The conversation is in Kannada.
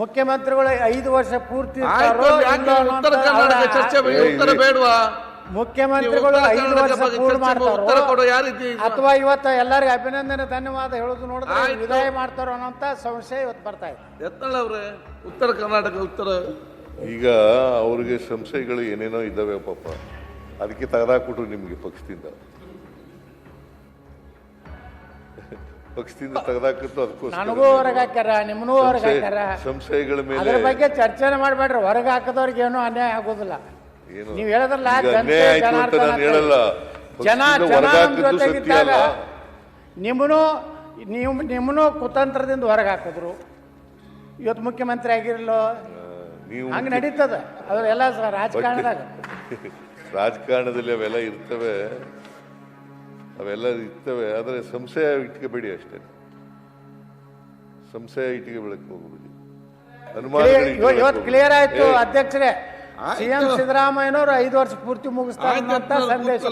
ಮುಖ್ಯಮಂತ್ರಿಗಳು ಐದು ವರ್ಷ ಪೂರ್ತಿ ಆಯ್ತು ಯಾಕೆ ಉತ್ತರ ಕರ್ನಾಟಕ ಚರ್ಚೆ ಉತ್ತರ ಬೇಡವಾ? ಮುಖ್ಯಮಂತ್ರಿಗಳು ನೀವು ಐದು ಉತ್ತರ ವರ್ಷ ಪೂರ್ತಿ ಪೂರ್ಣ ಉತ್ತರ ಕೊಡೋ ಮಾಡ್ತಾರೋ ಯಾವ ರೀತಿ ಇದು? ಅಥವಾ ಇವತ್ತು ಎಲ್ಲರಿಗೂ ಅಭಿನಂದನೆ ಧನ್ಯವಾದ ಹೇಳೋದು ನೋಡಿದ್ರೆ ಆಯ್ತು. ವಿದಾಯ ಮಾಡ್ತಾರೋ ಅನ್ನೋಂಥ ಸಂಶಯ ಇವತ್ತು ಬರ್ತಾ ಇದೆ. ಅವ್ರೆ ಉತ್ತರ ಕರ್ನಾಟಕ ಉತ್ತರ. ಈಗ ಅವ್ರಿಗೆ ಸಂಶಯಗಳು ಏನೇನೋ ಇದ್ದಾವೆ ಪಾಪ. ಅದಕ್ಕೆ ತೆಗೆದಾಕ್ಬಿಟ್ರು ನಿಮಗೆ ಪಕ್ಷದಿಂದ. ಪಕ್ಷದಿಂದ ತೆಗೆದಾಕಿತ್ತು ಅದಕ್ಕೋಸ್ಕರ ನನಗೂ ಹೊರಗೆ ಹಾಕ್ಯಾರ ನಿಮ್ಮನೂ ಹೊರಗೆ ಹಾಕ್ಯಾರ. ಸಂಶಯಗಳ ಮೇಲೆ ಅದ್ರ ಬಗ್ಗೆ ಚರ್ಚೆನೆ ಮಾಡಬೇಡ್ರಿ ಹೊರಗೆ ಹಾಕಿದವ್ರಿಗೆ ಏನೂ ಅನ್ಯಾಯ ಆಗೋದಿಲ್ಲ. ಏನು? ನೀವು ಹೇಳಿದ್ರಲ್ಲ ಈಗ ಜನತೆ ಅನ್ಯಾಯ ಆಯ್ತು ಅಂತ ಜನಾರ್ದನ ನಾನು ಹೇಳಲ್ಲ. ಜನ ಪಕ್ಷದಿಂದ ಜನ ಹೊರಗೆ ನಮ್ಮ ಹಾಕಿದ್ದು ಸತ್ಯ ಜೊತೆಗಿದ್ದಾಗ ಅಲ್ಲ. ನಿಮ್ಮನು ನೀವು ನಿಮ್ಮನು ಕುತಂತ್ರದಿಂದ ಹೊರಗೆ ಹಾಕಿದ್ರು. ಇವತ್ತು ಮುಖ್ಯಮಂತ್ರಿ ಆಗಿರಲ್ಲೋ? ನೀವು ಹಂಗೆ ನಡೀತದ. ಅದೆಲ್ಲ ಸ- ರಾಜಕಾರಣದಾಗ. ರಾಜಕಾರಣದಲ್ಲಿ ಅವೆಲ್ಲ ಇರ್ತವೆ. ಅವೆಲ್ಲ ಇರ್ತವೆ ಆದರೆ ಸಂಶಯ ಇಟ್ಕೋಬೇಡಿ ಅಷ್ಟೇ. ಸಂಶಯ ಇಟ್ಟಿಗೆ ಹೋಗ್ಬೇಡಿ ಹೋಗ್ಬಿಡಿ ಇವತ್ತು ಕ್ಲಿಯರ್ ಆಯ್ತು ಅಧ್ಯಕ್ಷರೇ. ಸಿ ಸಿಎಂ ಸಿದ್ದರಾಮಯ್ಯನವರು ಐದು ವರ್ಷ ಪೂರ್ತಿ ಮುಗಿಸ್ತಾರೆ ಅಂತ ಸಂದೇಶ